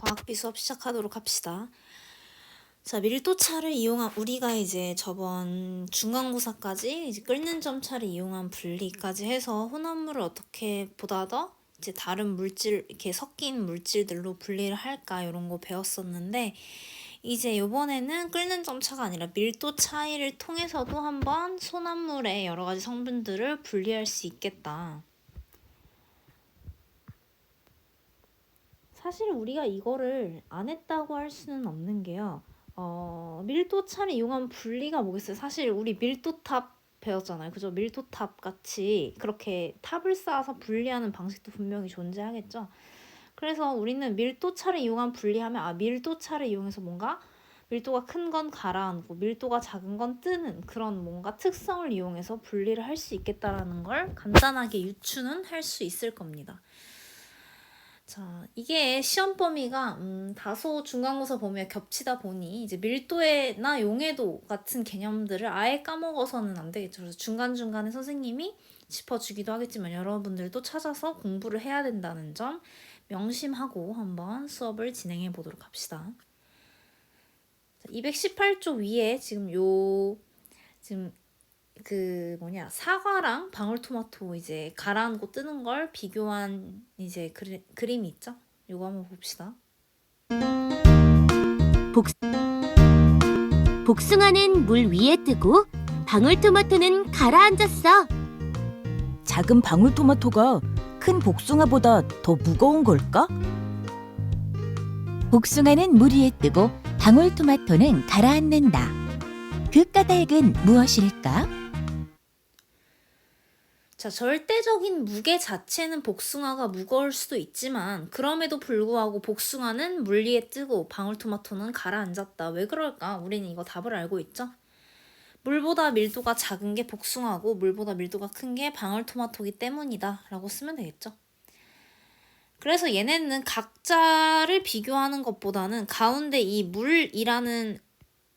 과학비 수업 시작하도록 합시다. 자, 밀도차를 이용한 우리가 이제 저번 중간고사까지 이제 끓는 점차를 이용한 분리까지 해서 혼합물을 어떻게 보다 더 이제 다른 물질 이렇게 섞인 물질들로 분리를 할까 이런 거 배웠었는데 이제 요번에는 끓는 점차가 아니라 밀도 차이를 통해서도 한번 혼합물의 여러 가지 성분들을 분리할 수 있겠다. 사실 우리가 이거를 안 했다고 할 수는 없는 게요. 어, 밀도차를 이용한 분리가 뭐겠어요? 사실 우리 밀도탑 배웠잖아요. 그죠? 밀도탑 같이 그렇게 탑을 쌓아서 분리하는 방식도 분명히 존재하겠죠. 그래서 우리는 밀도차를 이용한 분리하면 아 밀도차를 이용해서 뭔가 밀도가 큰 건 가라앉고 밀도가 작은 건 뜨는 그런 뭔가 특성을 이용해서 분리를 할 수 있겠다라는 걸 간단하게 유추는 할 수 있을 겁니다. 자, 이게 시험 범위가 음, 다소 중간고사 범위가 겹치다 보니 이제 밀도나 용해도 같은 개념들을 아예 까먹어서는 안 되겠죠. 그래서 중간중간에 선생님이 짚어주기도 하겠지만 여러분들도 찾아서 공부를 해야 된다는 점 명심하고 한번 수업을 진행해 보도록 합시다. 218쪽 위에 지금 요 지금 그 뭐냐 사과랑 방울토마토 이제 가라앉고 뜨는 걸 비교한 이제 그리, 그림이 있죠? 요거 한번 봅시다. 복숭아는 물 위에 뜨고 방울토마토는 가라앉았어. 작은 방울토마토가 큰 복숭아보다 더 무거운 걸까? 복숭아는 물 위에 뜨고 방울토마토는 가라앉는다. 그 까닭은 무엇일까? 자, 절대적인 무게 자체는 복숭아가 무거울 수도 있지만 그럼에도 불구하고 복숭아는 물 위에 뜨고 방울토마토는 가라앉았다. 왜 그럴까? 우리는 이거 답을 알고 있죠? 물보다 밀도가 작은 게 복숭아고 물보다 밀도가 큰 게 방울토마토기 때문이다. 라고 쓰면 되겠죠? 그래서 얘네는 각자를 비교하는 것보다는 가운데 이 물이라는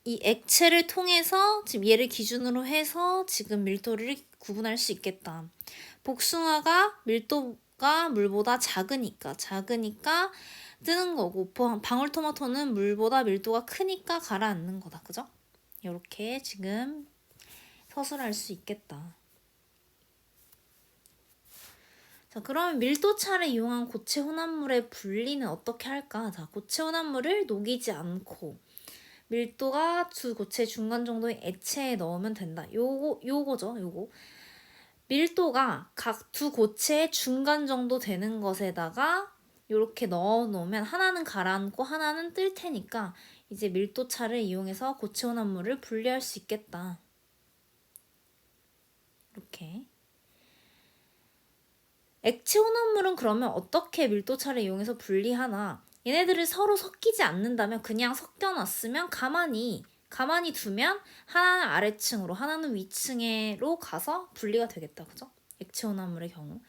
이 액체를 통해서 지금 얘를 기준으로 해서 지금 밀도를 구분할 수 있겠다. 복숭아가 밀도가 물보다 작으니까 작으니까 뜨는 거고 방울토마토는 물보다 밀도가 크니까 가라앉는 거다. 그죠? 이렇게 지금 서술할 수 있겠다. 자, 그러면 밀도차를 이용한 고체 혼합물의 분리는 어떻게 할까? 자, 고체 혼합물을 녹이지 않고 밀도가 두 고체 중간 정도의 액체에 넣으면 된다. 요거 요거죠, 요거. 밀도가 각 두 고체의 중간 정도 되는 것에다가 이렇게 넣어 놓으면 하나는 가라앉고 하나는 뜰 테니까 이제 밀도차를 이용해서 고체 혼합물을 분리할 수 있겠다. 이렇게. 액체 혼합물은 그러면 어떻게 밀도차를 이용해서 분리하나? 얘네들을 서로 섞이지 않는다면 그냥 섞여놨으면 가만히 가만히 두면 하나는 아래층으로 하나는 위층으로 가서 분리가 되겠다. 그죠? 액체 혼합물의 경우.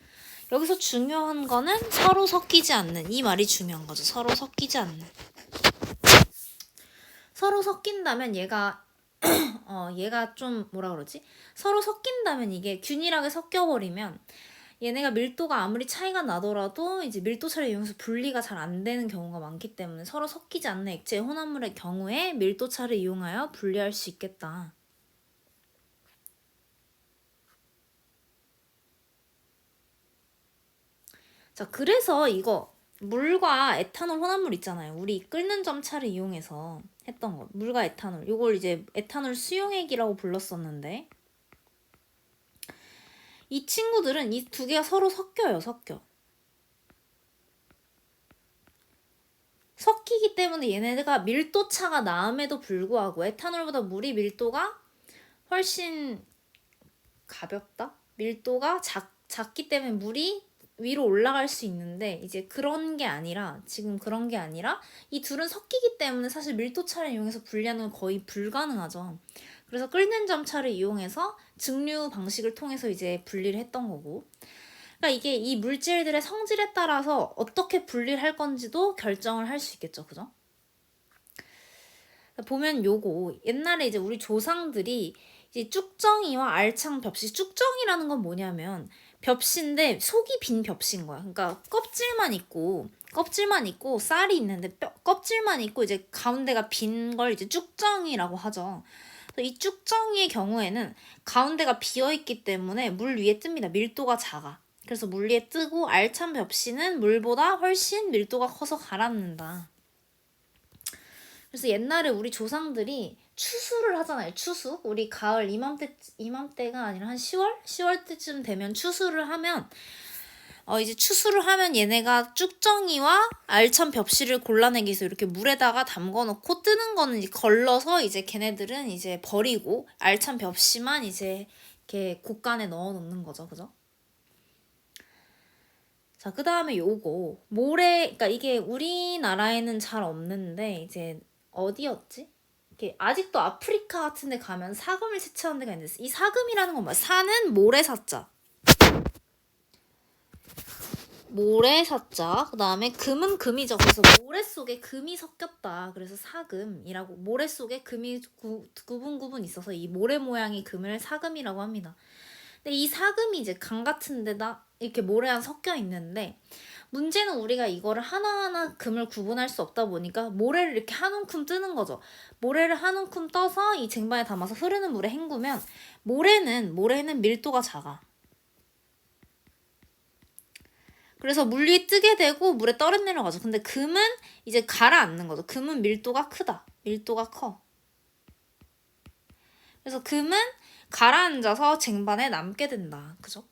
여기서 중요한 거는 서로 섞이지 않는 이 말이 중요한 거죠. 서로 섞이지 않는. 서로 섞인다면 얘가 어 얘가 좀 뭐라 그러지? 서로 섞인다면 이게 균일하게 섞여 버리면 얘네가 밀도가 아무리 차이가 나더라도 이제 밀도 차를 이용해서 분리가 잘 안 되는 경우가 많기 때문에 서로 섞이지 않는 액체 혼합물의 경우에 밀도 차를 이용하여 분리할 수 있겠다. 자, 그래서 이거 물과 에탄올 혼합물 있잖아요. 우리 끓는 점 차를 이용해서 했던 거. 물과 에탄올. 이걸 이제 에탄올 수용액이라고 불렀었는데 이 친구들은 이 두 개가 서로 섞여요, 섞여. 섞이기 때문에 얘네가 밀도 차가 나음에도 불구하고 에탄올보다 물이 밀도가 훨씬 가볍다? 밀도가 작, 작기 때문에 물이 위로 올라갈 수 있는데 이제 그런 게 아니라 지금 그런 게 아니라 이 둘은 섞이기 때문에 사실 밀도 차를 이용해서 분리하는 건 거의 불가능하죠. 그래서 끓는 점차를 이용해서 증류 방식을 통해서 이제 분리를 했던 거고. 그러니까 이게 이 물질들의 성질에 따라서 어떻게 분리를 할 건지도 결정을 할 수 있겠죠. 그죠? 보면 요거 옛날에 이제 우리 조상들이 이제 쭉정이와 알창 벽시 쭉정이라는 건 뭐냐면 벽시인데 속이 빈 벽시인 거야. 그러니까 껍질만 있고 껍질만 있고 쌀이 있는데 뼈, 껍질만 있고 이제 가운데가 빈 걸 이제 쭉정이라고 하죠. 이 쭉정이의 경우에는 가운데가 비어 있기 때문에 물 위에 뜹니다. 밀도가 작아. 그래서 물 위에 뜨고 알찬 벽시는 물보다 훨씬 밀도가 커서 가라앉는다. 그래서 옛날에 우리 조상들이 추수를 하잖아요. 추수. 우리 가을 이맘때 이맘때가 아니라 한 10월? 10월 때쯤 되면 추수를 하면 어 이제 추수를 하면 얘네가 쭉정이와 알찬 벽시를 골라내기 위해서 이렇게 물에다가 담궈 놓고 뜨는 거는 이제 걸러서 이제 걔네들은 이제 버리고 알찬 벽시만 이제 이렇게 곡간에 넣어 놓는 거죠. 그죠? 자, 그 다음에 요거. 모래, 그러니까 이게 우리나라에는 잘 없는데, 이제 어디였지? 이렇게 아직도 아프리카 같은 데 가면 사금을 채취하는 데가 있는데, 이 사금이라는 건 뭐야? 사는 모래사자. 모래사자. 그 다음에 금은 금이죠. 그래서 모래 속에 금이 섞였다. 그래서 사금이라고. 모래 속에 금이 구, 구분 구분 있어서 이 모래 모양의 금을 사금이라고 합니다. 근데 이 사금이 이제 강 같은 데다 이렇게 모래랑 섞여 있는데 문제는 우리가 이거를 하나하나 금을 구분할 수 없다 보니까 모래를 이렇게 한 움큼 뜨는 거죠. 모래를 한 움큼 떠서 이 쟁반에 담아서 흐르는 물에 헹구면 모래는 모래는 밀도가 작아. 그래서 물 위에 뜨게 되고 물에 떨어 내려가죠. 근데 금은 이제 가라앉는 거죠. 금은 밀도가 크다. 밀도가 커. 그래서 금은 가라앉아서 쟁반에 남게 된다. 그죠?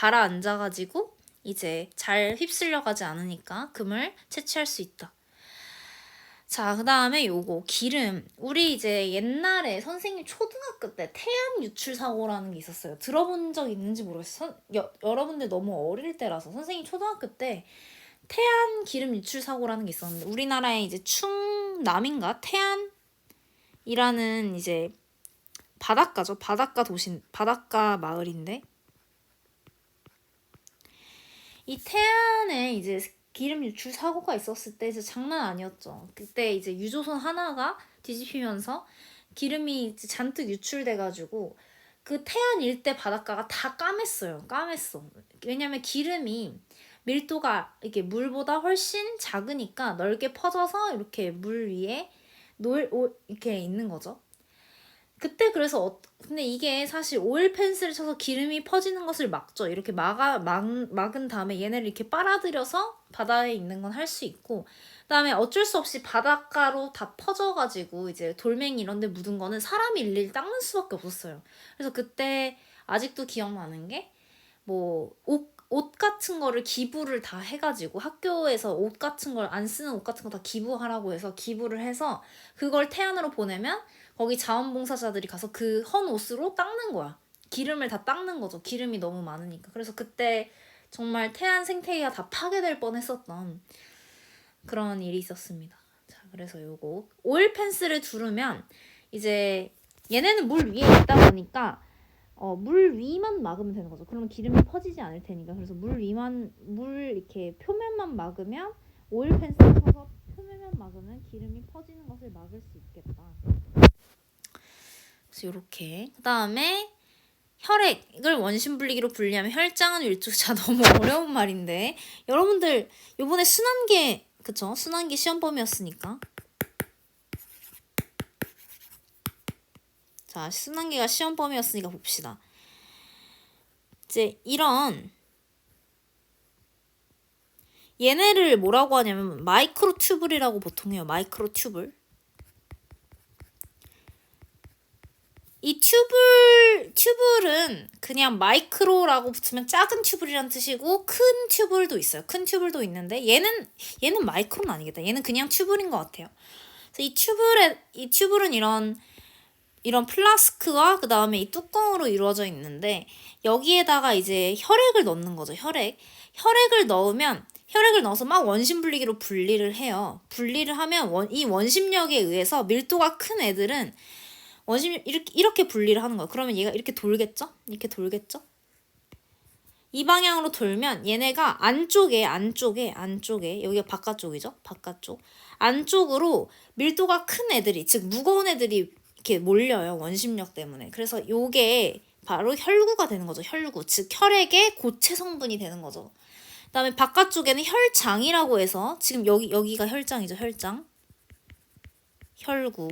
가라앉아 가지고 이제 잘 휩쓸려 가지 않으니까 금을 채취할 수 있다. 자, 그 다음에 요거, 기름. 우리 이제 옛날에 선생님 초등학교 때 태안 유출 사고라는 게 있었어요. 들어본 적 있는지 모르겠어요. 여러분들 너무 어릴 때라서 선생님 초등학교 때 태안 기름 유출 사고라는 게 있었는데 우리나라에 이제 충남인가? 태안이라는 이제 바닷가죠. 바닷가 도시, 바닷가 마을인데 이 태안에 이제 기름 유출 사고가 있었을 때 이제 장난 아니었죠. 그때 이제 유조선 하나가 뒤집히면서 기름이 이제 잔뜩 유출돼가지고 그 태안 일대 바닷가가 다 까맸어요. 까맸어. 왜냐면 기름이 밀도가 이게 물보다 훨씬 작으니까 넓게 퍼져서 이렇게 물 위에 놀 오, 이렇게 있는 거죠. 그때 그래서 어, 근데 이게 사실 오일 펜슬을 쳐서 기름이 퍼지는 것을 막죠. 이렇게 막아 막, 막은 다음에 얘네를 이렇게 빨아들여서 바다에 있는 건 할 수 있고 그다음에 어쩔 수 없이 바닷가로 다 퍼져가지고 이제 돌멩이 이런 데 묻은 거는 사람이 일일이 닦는 수밖에 없었어요. 그래서 그때 아직도 기억나는 게 뭐 옷 옷 같은 거를 기부를 다 해가지고 학교에서 옷 같은 걸 안 쓰는 옷 같은 거 다 기부하라고 해서 기부를 해서 그걸 태안으로 보내면 거기 자원봉사자들이 가서 그 헌 옷으로 닦는 거야. 기름을 다 닦는 거죠. 기름이 너무 많으니까. 그래서 그때 정말 태안 생태계가 다 파괴될 뻔했었던 그런 일이 있었습니다. 자, 그래서 요거 오일 펜스를 두르면 이제 얘네는 물 위에 있다 보니까 어, 물 위만 막으면 되는 거죠. 그러면 기름이 퍼지지 않을 테니까. 그래서 물 위만 물 이렇게 표면만 막으면 오일 펜스를 쳐서 표면만 막으면 기름이 퍼지는 것을 막을 수 있겠다. 그래서 이렇게. 그 다음에 혈액을 원심 분리기로 분리하면 혈장은 일주자 너무 어려운 말인데. 여러분들 요번에 순환계 그쵸? 순환계 시험 범위였으니까. 자 순환계가 시험 범위였으니까 봅시다. 이제 이런 얘네를 뭐라고 하냐면 마이크로 튜블이라고 보통 해요 마이크로 튜블 이 튜블 튜블은 그냥 마이크로라고 붙으면 작은 튜블이란 뜻이고 큰 튜블도 있어요. 큰 튜블도 있는데 얘는 얘는 마이크로는 아니겠다. 얘는 그냥 튜블인 것 같아요. 그래서 이 튜블에 이 튜블은 이런 이런 플라스크와 그 다음에 이 뚜껑으로 이루어져 있는데 여기에다가 이제 혈액을 넣는 거죠. 혈액 혈액을 넣으면 혈액을 넣어서 막 원심 분리기로 분리를 해요. 분리를 하면 원, 이 원심력에 의해서 밀도가 큰 애들은 원심 이렇게 이렇게 분리를 하는 거예요. 그러면 얘가 이렇게 돌겠죠? 이렇게 돌겠죠? 이 방향으로 돌면 얘네가 안쪽에 안쪽에 안쪽에 여기가 바깥쪽이죠? 바깥쪽. 안쪽으로 밀도가 큰 애들이 즉 무거운 애들이 이렇게 몰려요 원심력 때문에. 그래서 요게 바로 혈구가 되는 거죠 혈구. 즉 혈액의 고체 성분이 되는 거죠. 그다음에 바깥쪽에는 혈장이라고 해서 지금 여기 여기가 혈장이죠 혈장. 혈구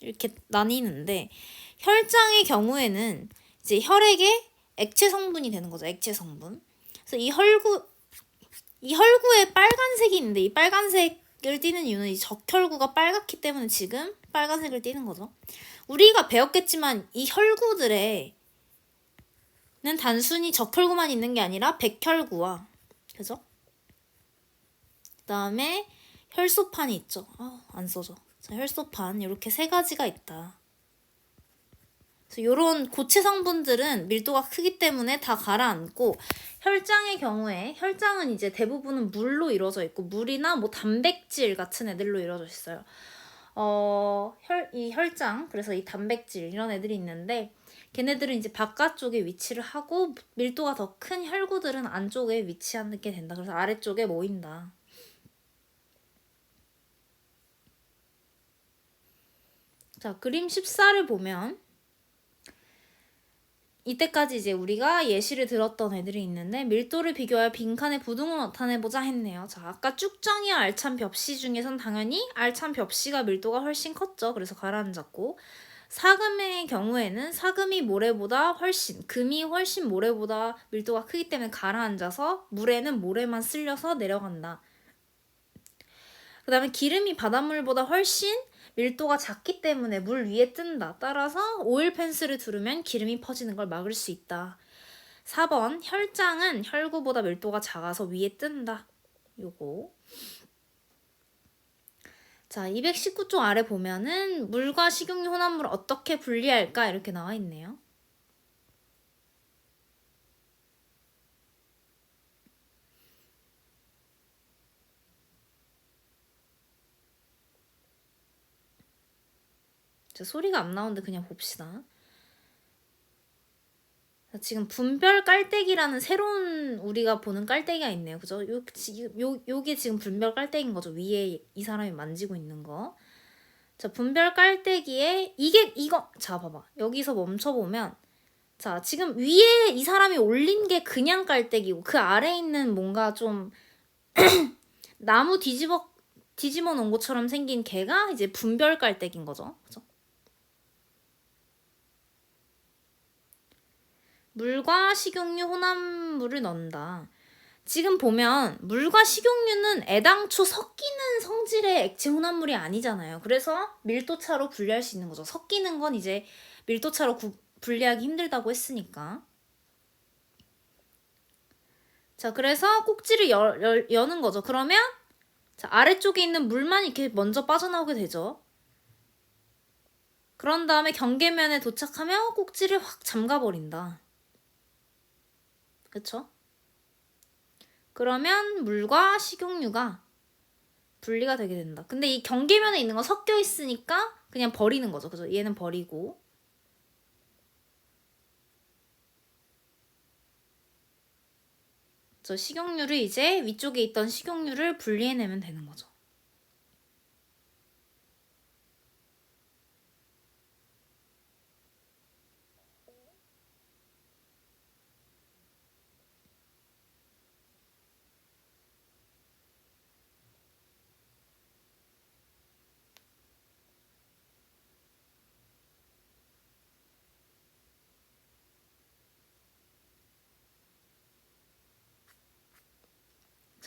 이렇게 나뉘는데 혈장의 경우에는 이제 혈액의 액체 성분이 되는 거죠. 액체 성분. 그래서 이 혈구 이 혈구에 빨간색이 있는데 이 빨간색을 띠는 이유는 이 적혈구가 빨갛기 때문에 지금 빨간색을 띠는 거죠. 우리가 배웠겠지만 이 혈구들에는 단순히 적혈구만 있는 게 아니라 백혈구와 그죠? 그다음에 혈소판이 있죠. 아, 안 써져. 자, 혈소판 이렇게 세 가지가 있다. 이런 고체 성분들은 밀도가 크기 때문에 다 가라앉고 혈장의 경우에 혈장은 이제 대부분은 물로 이루어져 있고 물이나 뭐 단백질 같은 애들로 이루어져 있어요. 어, 혈, 이 혈장, 그래서 이 단백질 이런 애들이 있는데 걔네들은 이제 바깥쪽에 위치를 하고 밀도가 더 큰 혈구들은 안쪽에 위치하게 된다. 그래서 아래쪽에 모인다. 자, 그림 14를 보면 이때까지 이제 우리가 예시를 들었던 애들이 있는데 밀도를 비교하여 빈칸의 부등을 나타내보자 했네요. 자, 아까 쭉정이와 알찬 벽시 중에선 당연히 알찬 벽시가 밀도가 훨씬 컸죠. 그래서 가라앉았고 사금의 경우에는 사금이 모래보다 훨씬 금이 훨씬 모래보다 밀도가 크기 때문에 가라앉아서 물에는 모래만 쓸려서 내려간다. 그 다음에 기름이 바닷물보다 훨씬 밀도가 작기 때문에 물 위에 뜬다. 따라서 오일 펜스를 두르면 기름이 퍼지는 걸 막을 수 있다. 4번 혈장은 혈구보다 밀도가 작아서 위에 뜬다. 요거. 자, 219쪽 아래 보면은 물과 식용유 혼합물을 어떻게 분리할까 이렇게 나와 있네요. 자, 소리가 안 나오는데 그냥 봅시다. 자, 지금 분별 깔때기라는 새로운 우리가 보는 깔때기가 있네요. 그죠? 요, 요, 요게 지금 분별 깔때기인 거죠. 위에 이 사람이 만지고 있는 거. 자, 분별 깔때기에 이게 이거 자, 봐봐. 여기서 멈춰 보면 자, 지금 위에 이 사람이 올린 게 그냥 깔때기고 그 아래 있는 뭔가 좀 나무 뒤집어 뒤집어 놓은 것처럼 생긴 개가 이제 분별 깔때기인 거죠. 그죠? 물과 식용유 혼합물을 넣는다. 지금 보면 물과 식용유는 애당초 섞이는 성질의 액체 혼합물이 아니잖아요. 그래서 밀도차로 분리할 수 있는 거죠. 섞이는 건 이제 밀도차로 구, 분리하기 힘들다고 했으니까. 자, 그래서 꼭지를 열, 열, 여는 거죠. 그러면 자, 아래쪽에 있는 물만 이렇게 먼저 빠져나오게 되죠. 그런 다음에 경계면에 도착하면 꼭지를 확 잠가버린다. 그쵸? 그러면 물과 식용유가 분리가 되게 된다. 근데 이 경계면에 있는 거 섞여 있으니까 그냥 버리는 거죠. 그죠? 얘는 버리고. 저 식용유를 이제 위쪽에 있던 식용유를 분리해내면 되는 거죠.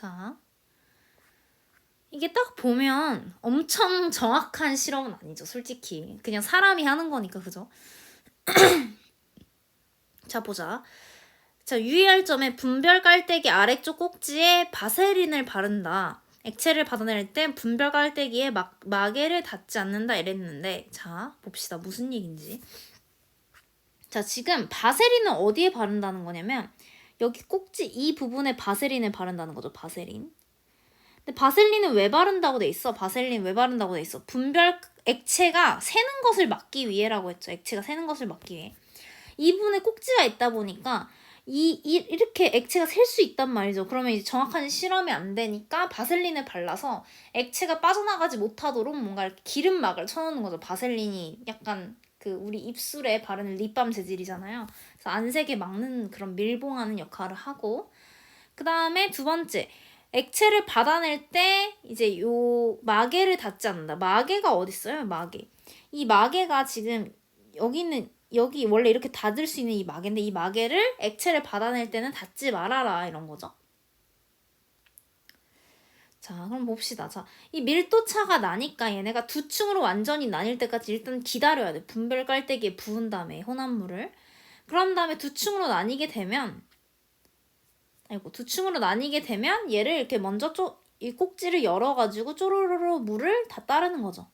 자. 이게 딱 보면 엄청 정확한 실험은 아니죠, 솔직히. 그냥 사람이 하는 거니까, 그죠? 자, 보자. 자, 유의할 점에 분별 깔때기 아래쪽 꼭지에 바세린을 바른다. 액체를 받아낼 때 분별 깔때기에 막, 마개를 닿지 않는다 이랬는데, 자, 봅시다. 무슨 얘기인지. 자, 지금 바세린은 어디에 바른다는 거냐면, 여기 꼭지 이 부분에 바세린을 바른다는 거죠. 바세린. 근데 바셀린은 왜 바른다고 돼 있어? 바셀린 왜 바른다고 돼 있어? 분별 액체가 새는 것을 막기 위해라고 했죠. 액체가 새는 것을 막기 위해. 이 부분에 꼭지가 있다 보니까 이, 이 이렇게 액체가 셀 수 있단 말이죠. 그러면 이제 정확한 실험이 안 되니까 바셀린을 발라서 액체가 빠져나가지 못하도록 뭔가 기름막을 쳐놓는 거죠. 바셀린이 약간 그 우리 입술에 바르는 립밤 재질이잖아요. 그래서 안색에 막는 그런 밀봉하는 역할을 하고 그 다음에 두 번째 액체를 받아낼 때 이제 요 마개를 닫지 않는다. 마개가 어디 있어요? 마개. 이 마개가 지금 여기 있는 여기 원래 이렇게 닫을 수 있는 이 마개인데 이 마개를 액체를 받아낼 때는 닫지 말아라 이런 거죠. 자, 그럼 봅시다. 자, 이 밀도차가 나니까 얘네가 두 층으로 완전히 나뉠 때까지 일단 기다려야 돼. 분별 깔때기에 부은 다음에 혼합물을. 그런 다음에 두 층으로 나뉘게 되면 아이고 두 층으로 나뉘게 되면 얘를 이렇게 먼저 쪼, 이 꼭지를 열어가지고 쪼로로로 물을 다 따르는 거죠.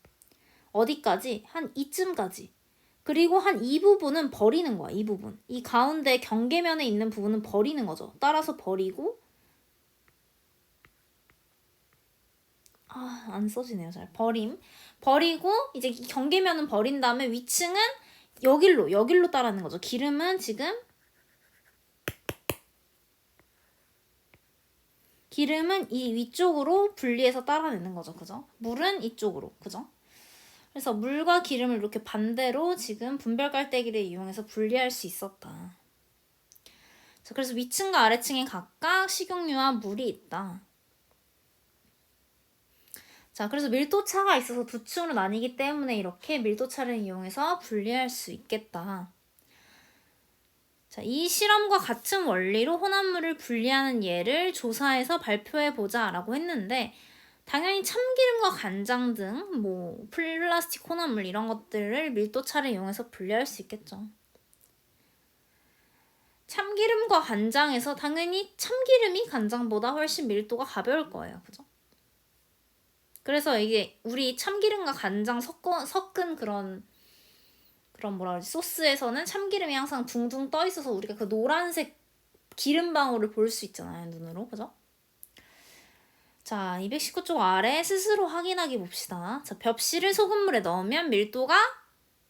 어디까지? 한 이쯤까지. 그리고 한 이 부분은 버리는 거야. 이 부분. 이 가운데 경계면에 있는 부분은 버리는 거죠. 따라서 버리고 아, 안 써지네요. 잘. 버림. 버리고 이제 이 경계면은 버린 다음에 위층은 여길로 여길로 따라는 거죠. 기름은 지금 기름은 이 위쪽으로 분리해서 따라내는 거죠. 그죠? 물은 이쪽으로. 그죠? 그래서 물과 기름을 이렇게 반대로 지금 분별 깔때기를 이용해서 분리할 수 있었다. 자, 그래서 위층과 아래층에 각각 식용유와 물이 있다. 자, 그래서 밀도차가 있어서 두 층으로 나뉘기 때문에 이렇게 밀도차를 이용해서 분리할 수 있겠다. 자, 이 실험과 같은 원리로 혼합물을 분리하는 예를 조사해서 발표해 보자라고 했는데 당연히 참기름과 간장 등 뭐 플라스틱 혼합물 이런 것들을 밀도차를 이용해서 분리할 수 있겠죠. 참기름과 간장에서 당연히 참기름이 간장보다 훨씬 밀도가 가벼울 거예요. 그죠? 그래서 이게 우리 참기름과 간장 섞어, 섞은 그런 그런 뭐라 그러지 소스에서는 참기름이 항상 둥둥 떠 있어서 우리가 그 노란색 기름 방울을 볼 수 있잖아요 눈으로 그죠? 자 219쪽 아래 스스로 확인하기 봅시다. 자 벽시를 소금물에 넣으면 밀도가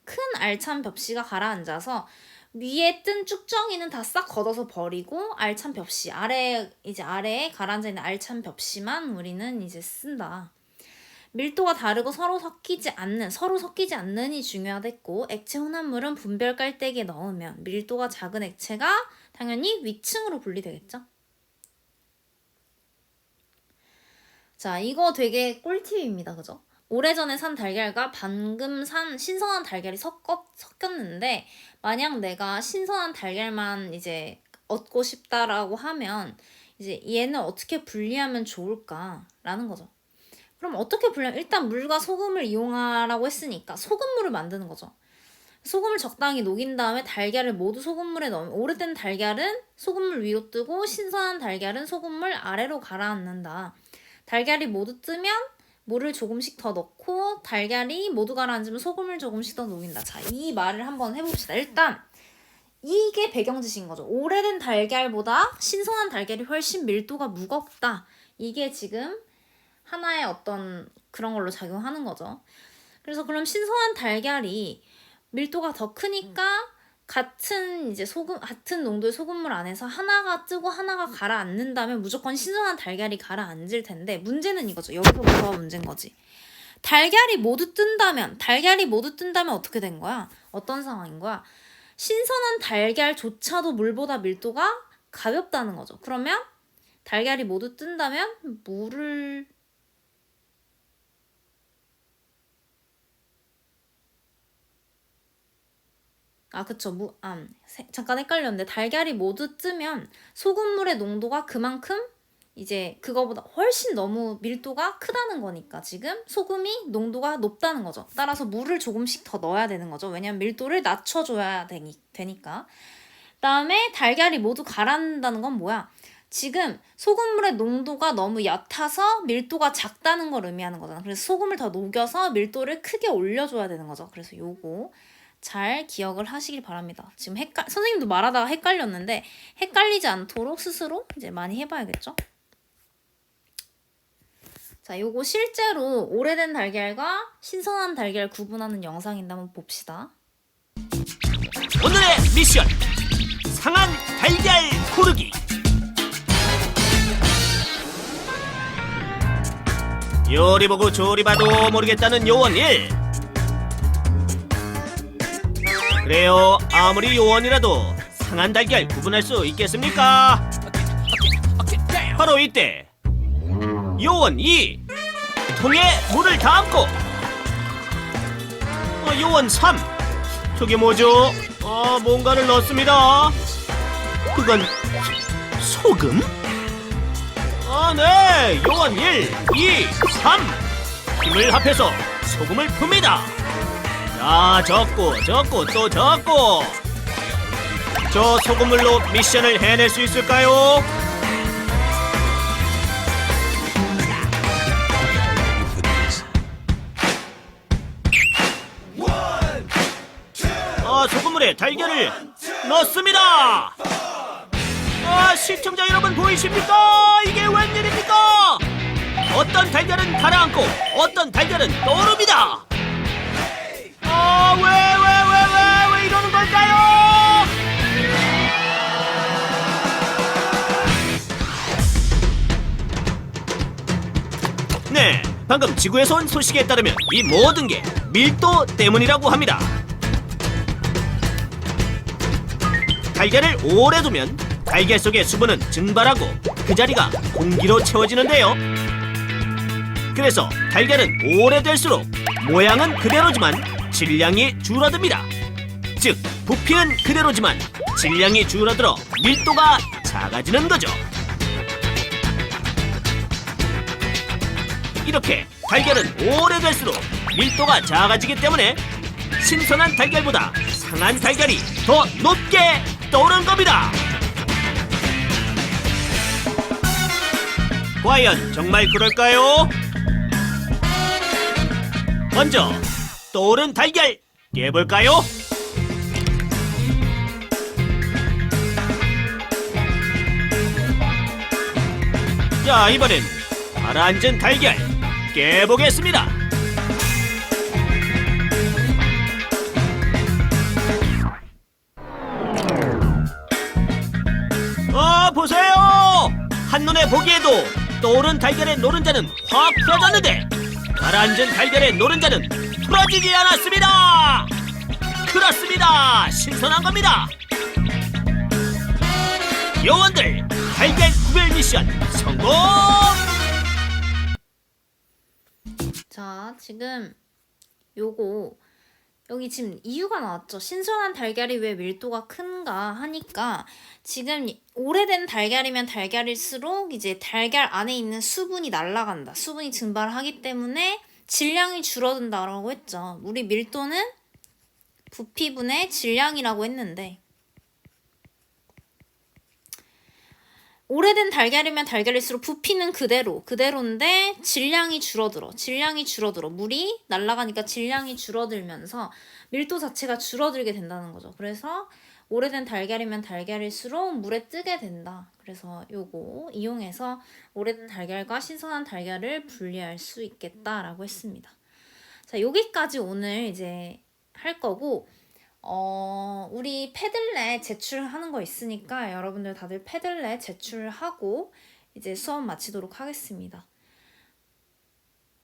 큰 알찬 벽시가 가라앉아서 위에 뜬 쭉정이는 다 싹 걷어서 버리고 알찬 벽시 아래 이제 아래에 가라앉아 있는 알찬 벽시만 우리는 이제 쓴다. 밀도가 다르고 서로 섞이지 않는 서로 섞이지 않는이 중요하댔고 액체 혼합물은 분별 깔때기에 넣으면 밀도가 작은 액체가 당연히 위층으로 분리되겠죠. 자, 이거 되게 꿀팁입니다. 그죠? 오래전에 산 달걀과 방금 산 신선한 달걀이 섞어, 섞였는데 만약 내가 신선한 달걀만 이제 얻고 싶다라고 하면 이제 얘는 어떻게 분리하면 좋을까라는 거죠. 그럼 어떻게 분리하면 일단 물과 소금을 이용하라고 했으니까 소금물을 만드는 거죠. 소금을 적당히 녹인 다음에 달걀을 모두 소금물에 넣으면 오래된 달걀은 소금물 위로 뜨고 신선한 달걀은 소금물 아래로 가라앉는다. 달걀이 모두 뜨면 물을 조금씩 더 넣고 달걀이 모두 가라앉으면 소금을 조금씩 더 녹인다. 자, 이 말을 한번 해봅시다. 일단 이게 배경지신 거죠. 오래된 달걀보다 신선한 달걀이 훨씬 밀도가 무겁다. 이게 지금 하나의 어떤 그런 걸로 작용하는 거죠. 그래서 그럼 신선한 달걀이 밀도가 더 크니까 같은 이제 소금 같은 농도의 소금물 안에서 하나가 뜨고 하나가 가라앉는다면 무조건 신선한 달걀이 가라앉을 텐데 문제는 이거죠. 여기서부터 문제인 거지. 달걀이 모두 뜬다면 달걀이 모두 뜬다면 어떻게 된 거야? 어떤 상황인 거야? 신선한 달걀조차도 물보다 밀도가 가볍다는 거죠. 그러면 달걀이 모두 뜬다면 물을 아 그쵸 무, 아, 세- 잠깐 헷갈렸는데 달걀이 모두 뜨면 소금물의 농도가 그만큼 이제 그거보다 훨씬 너무 밀도가 크다는 거니까 지금 소금이 농도가 높다는 거죠. 따라서 물을 조금씩 더 넣어야 되는 거죠. 왜냐면 밀도를 낮춰줘야 되니, 되니까. 그다음에 달걀이 모두 가라앉는다는 건 뭐야? 지금 소금물의 농도가 너무 얕아서 밀도가 작다는 걸 의미하는 거잖아. 그래서 소금을 더 녹여서 밀도를 크게 올려줘야 되는 거죠. 그래서 요거 잘 기억을 하시길 바랍니다. 지금 헷갈 선생님도 말하다가 헷갈렸는데 헷갈리지 않도록 스스로 이제 많이 해봐야겠죠. 자, 요거 실제로 오래된 달걀과 신선한 달걀 구분하는 영상인데 한번 봅시다. 오늘의 미션 상한 달걀 고르기 요리 보고 조리 봐도 모르겠다는 요원 1 그래요 아무리 요원이라도 상한 달걀 구분할 수 있겠습니까? 바로 이때 요원 2 통에 물을 담고 어, 요원 3 저게 뭐죠? 아 뭔가를 넣습니다 그건 소금? 아 네 요원 1 2 3 힘을 합해서 소금을 풉니다 자 적고 적고 또 적고 저 소금물로 미션을 해낼 수 있을까요? 아, 소금물에 달걀을 넣습니다. 아, 시청자 여러분 보이십니까? 이게 웬일입니까? 어떤 달걀은 가라앉고 어떤 달걀은 떠오릅니다. 아, 왜, 왜, 왜, 왜, 왜 이러는 걸까요? 네, 방금 지구에서 온 소식에 따르면 이 모든 게 밀도 때문이라고 합니다. 달걀을 오래 두면 달걀 속의 수분은 증발하고 그 자리가 공기로 채워지는데요. 그래서 달걀은 오래될수록 모양은 그대로지만 질량이 줄어듭니다. 즉, 부피는 그대로지만 질량이 줄어들어 밀도가 작아지는 거죠. 이렇게 달걀은 오래될수록 밀도가 작아지기 때문에 신선한 달걀보다 상한 달걀이 더 높게 떠오른 겁니다. 과연 정말 그럴까요? 먼저 떠오른 달걀 깨볼까요? 자 이번엔 가라앉은 달걀 깨보겠습니다. 어 보세요 한눈에 보기에도 떠오른 달걀의 노른자는 확 풀어졌는데 가라앉은 달걀의 노른자는 풀어지지 않았습니다 그렇습니다 신선한 겁니다 요원들 달걀 구별 미션 성공 자, 지금 요거 여기 지금 이유가 나왔죠. 신선한 달걀이 왜 밀도가 큰가 하니까 지금 오래된 달걀이면 달걀일수록 이제 달걀 안에 있는 수분이 날아간다. 수분이 증발하기 때문에 질량이 줄어든다라고 했죠. 우리 밀도는 부피분의 질량이라고 했는데 오래된 달걀이면 달걀일수록 부피는 그대로 그대로인데 질량이 줄어들어 질량이 줄어들어 물이 날아가니까 질량이 줄어들면서 밀도 자체가 줄어들게 된다는 거죠 그래서 오래된 달걀이면 달걀일수록 물에 뜨게 된다 그래서 요거 이용해서 오래된 달걀과 신선한 달걀을 분리할 수 있겠다라고 했습니다 자 여기까지 오늘 이제 할 거고 어, 우리 패들렛 제출하는 거 있으니까 여러분들 다들 패들렛 제출하고 이제 수업 마치도록 하겠습니다.